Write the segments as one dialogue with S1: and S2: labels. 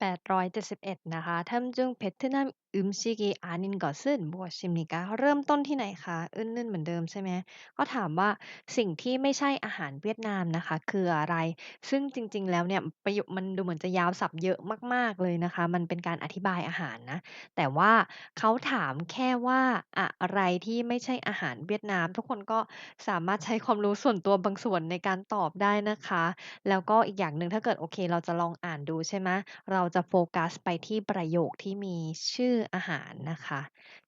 S1: 871นะคะ탐중 베트남 음식이 아닌 것은 무엇입니까เริ่มต้นที่ไหนคะอึ้นนื่นเหมือนเดิมใช่ไหมก็ถามว่าสิ่งที่ไม่ใช่อาหารเวียดนามนะคะคืออะไร ซึ่งจริงๆแล้วเนี่ยประโยคมันดูเหมือนจะยาวศัพท์เยอะมากๆเลยนะคะมันเป็นการอธิบายอาหารนะแต่ว่าเขาถามแค่ว่าอะไรที่ไม่ใช่อาหารเวียดนามทุกคนก็สามารถใช้ความรู้ส่วนตัวบางส่วนในการตอบได้นะคะแล้วก็อีกอย่างหนึ่งถ้าเกิดโอเคเราจะลองอ่านดูใช่ไหมเรา จะโฟกัสไปที่ประโยคที่มีชื่ออาหารนะคะ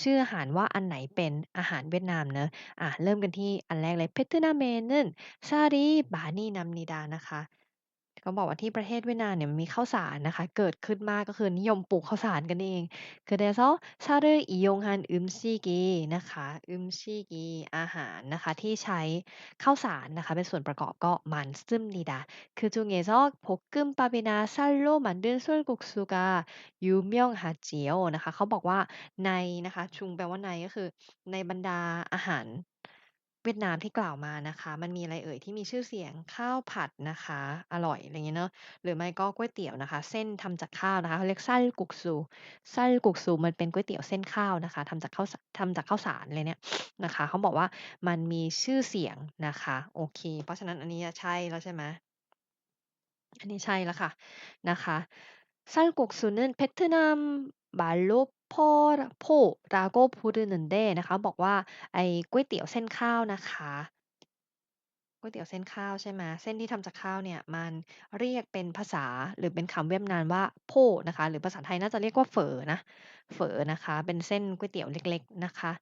S1: ชื่ออาหารว่าอันไหนเป็นอาหารเวียดนามเนอะอะเริ่มกันที่อันแรกเลยเพตนาเมนนซารีบานีนัมนิดานะคะ เขาบอกว่าที่ประเทศเวียดนามเนี่ยมันมีข้าวสารนะคะ เกิดขึ้นมากก็คือนิยมปลูกข้าวสารกันเอง그래서쌀을이용한음식이นะคะ음식이อาหารนะคะที่ใช้ข้าวสารนะคะเป็นส่วนประกอบก็มันซึมนิดา그중에서볶음밥이나쌀로만든쌀국수가유명하지요นะคะเขาบอกว่าในนะคะชุงแปลว่าในก็คือในบรรดาอาหาร เวียดนามที่กล่าวมานะคะ มันมีอะไรเอ่ยที่มีชื่อเสียง ข้าวผัดนะคะ อร่อย อะไรย่างเงี้ยเนาะ หรือไม่ก็ก๋วยเตี๋ยวนะคะ เส้นทำจากข้าวนะคะเขาเรียกซัลกุกซู ซัลกุกซูมันเป็นก๋วยเตี๋ยวเส้นข้าวนะคะทำจากข้าวทำจากข้าวสารเลยเนี่ยนะคะ เขาบอกว่ามันมีชื่อเสียงนะคะ โอเค เพราะฉะนั้นอันนี้ใช่แล้วใช่ไหมอันนี้ใช่แล้วค่ะนะคะซัลกุกซูเนนเพชรนามบาลบ โพราโกพูดนันเดนะคะ บอกว่าไอ้ก๋วยเตี๋ยวเส้นข้าวนะคะก๋วยเตี๋ยวเส้นข้าวใช่ไหมเส้นที่ทำจากข้าวเนี่ยมันเรียกเป็นภาษาหรือเป็นคำเวียดนามว่าโพนะคะ หรือภาษาไทยน่าจะเรียกว่าเฝอนะเฝอนะคะ เป็นเส้นก๋วยเตี๋ยวเล็ก ๆนะคะ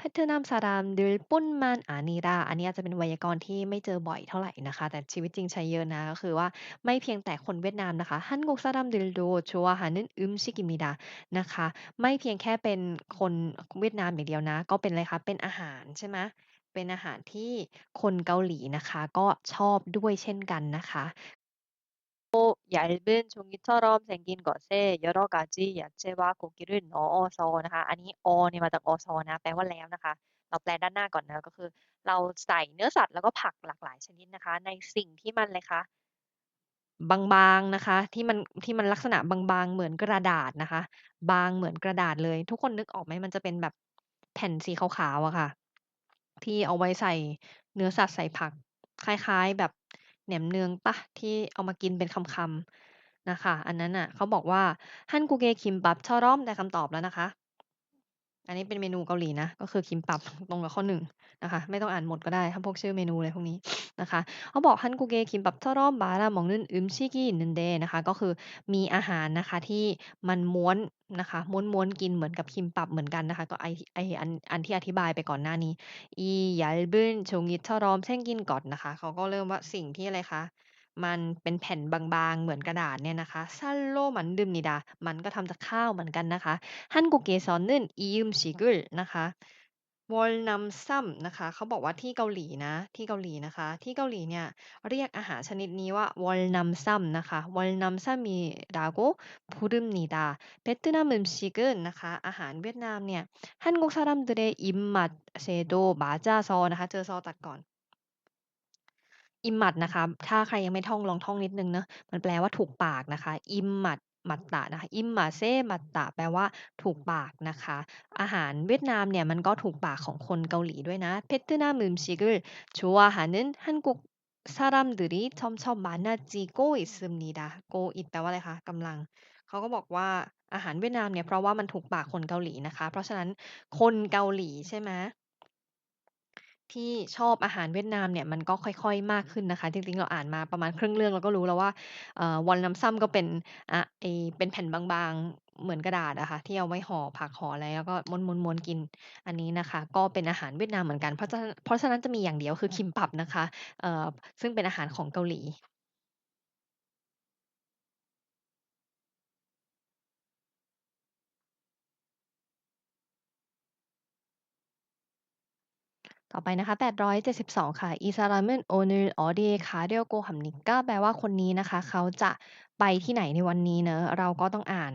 S1: พัฒนามซารามดิลปุ้นมันอานีราอันนี้อาจจะเป็นไวยากรณ์ที่ไม่เจอบ่อยเท่าไหร่นะคะ แต่ชีวิตจริงใช้เยอะนะ ก็คือว่าไม่เพียงแต่คนเวียดนามนะคะฮันกกซารามดิลโดชัวฮานึนอึมชิกิมิดานะคะ ไม่เพียงแค่เป็นคนเวียดนามอย่างเดียวนะ ก็เป็นอะไรคะ เป็นอาหารใช่ไหมเป็นอาหารที่คนเกาหลีนะคะ ก็ชอบด้วยเช่นกันนะคะ 얇은종이처럼생긴것에여러가지야채와고기를넣어서นะคะอันนี้อเนี่ยมาจากอซนะแปลว่าแล้วนะคะเราแปลด้านหน้าก่อนนะก็คือ เราใส่เนื้อสัตว์แล้วก็ผักหลากหลายชนิดนะคะ ในสิ่งที่มันเลยคะบางๆนะคะที่มันที่มันลักษณะบางๆเหมือนกระดาษนะคะ บางเหมือนกระดาษเลย ทุกคนนึกออกไหมมันจะเป็นแบบแผ่นสีขาวๆอะค่ะที่เอาไว้ใส่เนื้อสัตว์ใส่ผัก คล้ายๆแบบ แหนมเนืองปะที่เอามากินเป็นคำ ๆนะคะอันนั้นอะ เขาบอกว่า ฮันกูเกคิมบับชอรอม ได้คำตอบแล้วนะคะ อันนี้เป็นเมนูเกาหลีนะ ก็คือคิมปับตรงกับข้อหนึ่งนะคะ ไม่ต้องอ่านหมดก็ได้ถ้าพวกชื่อเมนูอะไรพวกนี้นะคะเขาบอกฮันกูเกคิมปับทอรอมบาราหมองนึ่นอึมชิกินึนเดนะคะ ก็คือมีอาหารนะคะที่มันม้วนนะคะ ม้วนม้วนกินเหมือนกับคิมปับเหมือนกันนะคะ ก็ไอไออันอันที่อธิบายไปก่อนหน้านี้ อียัลบึนชงยิทอรอมเส้นกินก่อนนะคะ เขาก็เริ่มว่าสิ่งที่อะไรคะ มันเป็นแผ่นบาง ๆ เหมือนกระดาษเนี่ยนะคะซัลโลมันดึมนิดา มันก็ทำจากข้าวเหมือนกันนะคะฮันกุเกซอนนึนอีมชิกุลนะคะวอลนัมซัมนะคะเขาบอกว่าที่เกาหลีนะที่เกาหลีนะคะ ที่เกาหลีเนี่ยเรียกอาหารชนิดนี้ว่าวอลนัมซัมนะคะวอลนัมซัมมีดาโกพูรึมนิดาเบตนามึมชิกุลนะคะ อาหารเวียดนามเนี่ยฮันกุกซารัมเดเรอิมมัดเซโดบาจาซอนะคะ เจอซอตัดก่อน อิมัดนะคะ ถ้าใครยังไม่ท่องลองท่องนิดนึงเนอะมันแปลว่าถูกปากนะคะ อิมัดมัตตานะคะ อิมมาเซมัตตาแปลว่าถูกปากนะคะ อาหารเวียดนามเนี่ยมันก็ถูกปากของคนเกาหลีด้วยนะเพตชรนามืมชิกลชัวหานึนฮันกุกซารัมดุริชอมชอมบานาจีโกอิซึมนีดาโกอิแปลว่าอะไรคะกำลัง เขาก็บอกว่าอาหารเวียดนามเนี่ยเพราะว่ามันถูกปากคนเกาหลีนะคะ เพราะฉะนั้นคนเกาหลีใช่ไหม ที่ชอบอาหารเวียดนามเนี่ย มันก็ค่อย ๆ มากขึ้นนะคะ จริง ๆ เราอ่านมาประมาณครึ่งเรื่อง เราก็รู้แล้วว่า เอ่อ วอนน้ำซ้ำก็เป็น อะไอเป็นแผ่นบาง ๆ เหมือนกระดาษอะค่ะ ที่เอาไว้ห่อผัก ห่ออะไร แล้วก็ม้วน ๆ ๆ กิน อันนี้นะคะ ก็เป็นอาหารเวียดนามเหมือนกัน เพราะฉะนั้น เพราะฉะนั้นจะมีอย่างเดียว คือคิมปับนะคะ เอ่อ ซึ่งเป็นอาหารของเกาหลี ต่อไปนะคะ872ค่ะอีซารามินโอนึลออเดคาเดียโกหัมนิก้าแปลว่าคนนี้นะคะ เขาจะไปที่ไหนในวันนี้เนอะเราก็ต้องอ่าน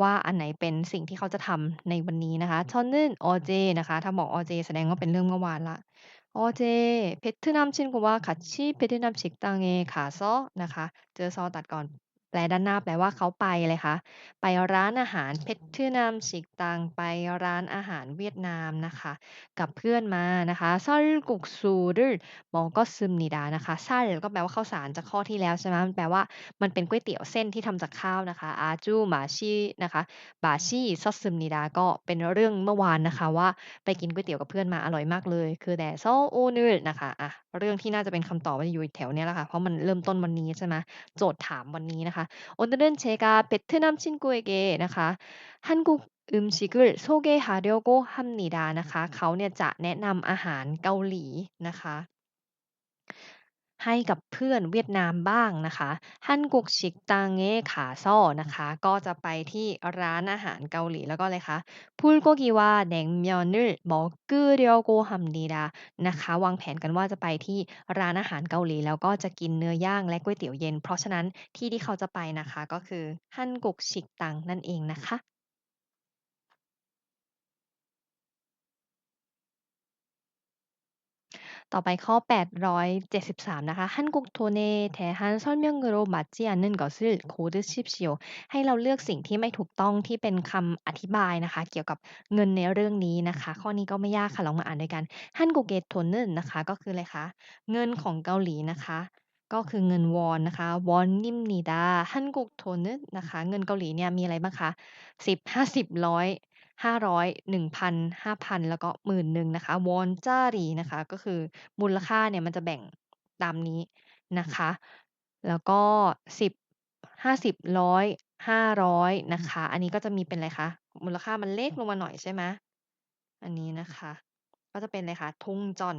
S1: ว่าอันไหนเป็นสิ่งที่เขาจะทำในวันนี้นะคะชอนนึนออเจนะคะ ถ้าบอกออเจแสดงว่าเป็นเรื่องเมื่อวานละออเจ베트남친구와같이베트남식당에가서นะคะ เจอซอตัดก่อน แปลด้านหน้าแปลว่าเขาไปเลยคะไปร้านอาหารเพทนามชิกตังไปร้านอาหารเวียดนามนะคะ กับเพื่อนมานะคะซอลกุกซูรึมองก็ซึมนิดานะคะซาลก็แปลว่าข้าวสารจากข้อที่แล้วใช่ไหมมันแปลว่ามันเป็นก๋วยเตี๋ยวเส้นที่ทำจากข้าวนะคะ อาจูมาชีนะคะบาชีซอสซึมนิดาก็เป็นเรื่องเมื่อวานนะคะว่าไปกินก๋วยเตี๋ยวกับเพื่อนมาอร่อยมากเลย คือแต่ซอโอนึนะคะอะเรื่องที่น่าจะเป็นคำตอบมันอยู่แถวเนี้ยแหละค่ะเพราะมันเริ่มต้นวันนี้ใช่ไหมโจทย์ถามวันนี้นะค오늘은제가베트남친구에게นะคะ한국 음식을 소개하려고 합니다นะคะ เขาเนี่ยจะแนะนำอาหารเกาหลีนะคะ ให้กับเพื่อนเวียดนามบ้างนะคะ ฮันกุกชิกตังเงขาซ่อนะคะ ก็จะไปที่ร้านอาหารเกาหลีแล้วก็เลยคะพูลโกกิวาแดงมยวนึมอกือเรียวโกฮัมดีดานะคะ วางแผนกันว่าจะไปที่ร้านอาหารเกาหลี แล้วก็จะกินเนื้อย่างและก๋วยเตี๋ยวเย็น เพราะฉะนั้นที่ที่เขาจะไปนะคะ ก็คือฮันกุกชิกตังนั่นเองนะคะ ต่อไปข้อ 873 นะคะ한국돈에대한설명으로맞지않는것을고르십시오ให้เราเลือกสิ่งที่ไม่ถูกต้องที่เป็นคำอธิบายนะคะ เกี่ยวกับเงินในเรื่องนี้นะคะ ข้อนี้ก็ไม่ยากค่ะ ลองมาอ่านด้วยกัน한국의돈은นะคะ ก็คืออะไรคะ เงินของเกาหลีนะคะ ก็คือเงินวอนนะคะวอนนิมนีดาฮันกุกโทนนะคะ เงินเกาหลีเนี่ยมีอะไรบ้างคะสิบห้าสิบร้อย ห้าร้อยหนึ่งพันห้าพันแล้วก็หมื่นหนึ่งนะคะ วอนจารีนะคะ ก็คือมูลค่าเนี่ยมันจะแบ่งตามนี้นะคะ แล้วก็สิบห้าสิบร้อยห้าร้อยนะคะ อันนี้ก็จะมีเป็นอะไรคะ มูลค่ามันเล็กลงมาหน่อยใช่ไหมอันนี้นะคะ ก็จะเป็นอะไรคะทงจอน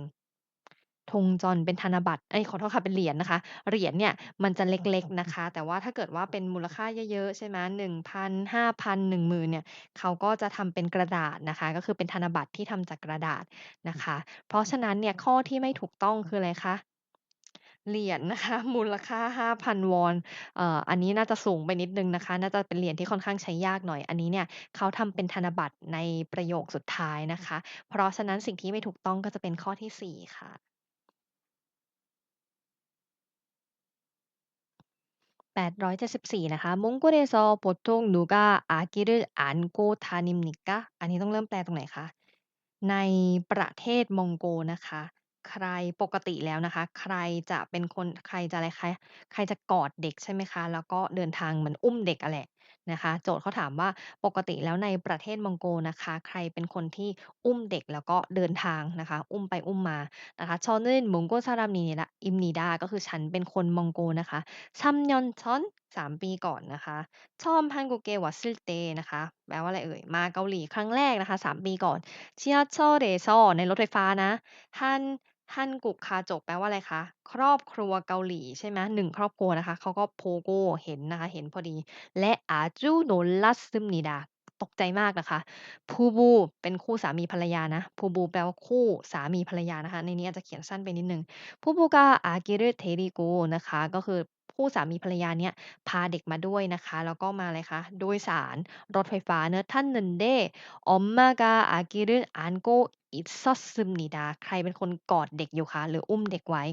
S1: ทงจอนเป็นธนบัตร เอ้ย ขอโทษค่ะ เป็นเหรียญนะคะ เหรียญเนี่ยมันจะเล็ก ๆ นะคะ แต่ว่าถ้าเกิดว่าเป็นมูลค่าเยอะ ๆ ใช่ไหมหนึ่งพันห้าพันหนึ่งหมื่นเนี่ย เขาก็จะทำเป็นกระดาษนะคะ ก็คือเป็นธนบัตรที่ทำจากกระดาษนะคะ เพราะฉะนั้นเนี่ย ข้อที่ไม่ถูกต้องคืออะไรคะ เหรียญนะคะ มูลค่าห้าพันวอน เอ่อ อันนี้น่าจะสูงไปนิดนึงนะคะ น่าจะเป็นเหรียญที่ค่อนข้างใช้ยากหน่อย อันนี้เนี่ยเขาทำเป็นธนบัตรในประโยคสุดท้ายนะคะ เพราะฉะนั้นสิ่งที่ไม่ถูกต้องก็จะเป็นข้อที่สี่ค่ะ 874นะคะ몽골에서보통누가아기를안고다닙니까อันนี้ต้องเริ่มแปลตรงไหนคะ ในประเทศมองโกนะคะ ใครปกติแล้วนะคะ ใครจะเป็นคนใครจะอะไรคะใครจะกอดเด็กใช่ไหมคะ แล้วก็เดินทางเหมือนอุ้มเด็กอะแหละ นะคะ โจทย์เขาถามว่า ปกติแล้วในประเทศมองโกนะคะ ใครเป็นคนที่อุ้มเด็ก แล้วก็เดินทางนะคะ อุ้มไปอุ้มมานะคะชอนึนมงโกซารามีละอิมนีดาก็คือฉันเป็นคนมองโกนะคะซัมยอนชอนสามปีก่อนนะคะชอมฮันกูเกวะซิลเตนะคะ แปลว่าอะไรเอ่ย มาเกาหลีครั้งแรกนะคะสามปีก่อนเชียชอเดซอในรถไฟฟ้านะฮัน ฮันกุกคาจกแปลว่าอะไรคะ ครอบครัวเกาหลีใช่ไหมหนึ่งครอบครัวนะคะ เขาก็โพโกเห็นนะคะ เห็นพอดี และอาจูโนลัสซึมนิดา ตกใจมากนะคะพูบูเป็นคู่สามีภรรยานะพูบูแปลว่าคู่สามีภรรยานะคะ ในนี้อาจจะเขียนสั้นไปนิดนึงพูบูกาอากิรุเทริโกนะคะ ก็คือ คู่สามีภรรยาเนี่ยพาเด็กมาด้วยนะคะ แล้วก็มาเลยคะโดยสารรถไฟฟ้าเนอะท่านนึนเดอมมากาอากิรุอันโกอิซอซึมนิดา ใครเป็นคนกอดเด็กอยู่คะ หรืออุ้มเด็กไว้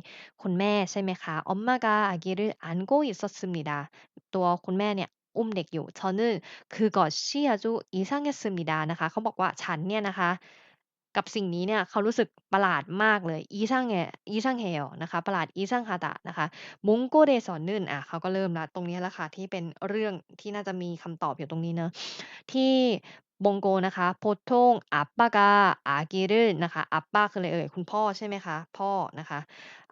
S1: คุณแม่ใช่ไหมคะอมมากาอากิรุอันโกอิซอซึมนิดา ตัวคุณแม่เนี่ยอุ้มเด็กอยู่ชอนึคือกอดเชียจูอีซังเกซึมนิดานะคะ เขาบอกว่าฉันเนี่ยนะคะ กับสิ่งนี้เนี่ยเขารู้สึกประหลาดมากเลยอีซังเฮอีซังเฮลนะคะประหลาดอีซังฮาตะนะคะมุงโกเดสอนนึนอะเขาก็เริ่มละตรงนี้แล้วค่ะที่เป็นเรื่องที่น่าจะมีคำตอบอยู่ตรงนี้เนอะที่บงโกนะคะโพทงอัปปากาอากิรุนะคะอัปปาคืออะไรเอ่ยคุณพ่อใช่ไหมคะ พ่อนะคะ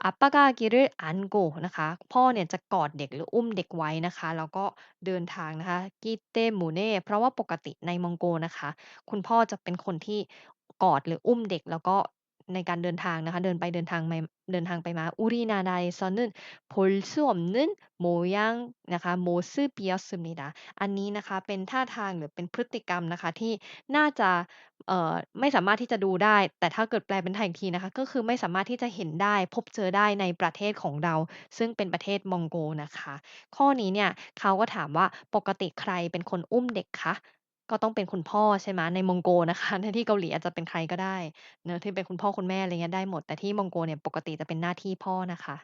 S1: อัปปากากิรุอันโกนะคะ พ่อเนี่ยจะกอดเด็กหรืออุ้มเด็กไว้นะคะ แล้วก็เดินทางนะคะกิเตมูเน่เพราะว่าปกติในมองโกนะคะ คุณพ่อจะเป็นคนที่ กอดหรืออุ้มเด็ก แล้วก็ในการเดินทางนะคะ เดินไปเดินทางไปเดินทางไปมาอุรินาไดซอนึนโพลส่วมนึนโมยังนะคะโมซึเปียซึนิดาอันนี้นะคะเป็นท่าทางหรือเป็นพฤติกรรมนะคะที่น่าจะเอ่อไม่สามารถที่จะดูได้ แต่ถ้าเกิดแปลเป็นไทยอีกทีนะคะ ก็คือไม่สามารถที่จะเห็นได้พบเจอได้ในประเทศของเรา ซึ่งเป็นประเทศมองโกนะคะ ข้อนี้เนี่ยเขาก็ถามว่าปกติใครเป็นคนอุ้มเด็กคะ ก็ต้องเป็นคุณพ่อ ใช่ไหม ในมองโกนะคะในที่เกาหลีอาจจะเป็นใครก็ได้เนอะที่เป็นคุณพ่อคุณแม่ อะไรเงี้ย ได้หมด แต่ที่มองโกเนี่ยปกติจะเป็นหน้าที่พ่อนะคะ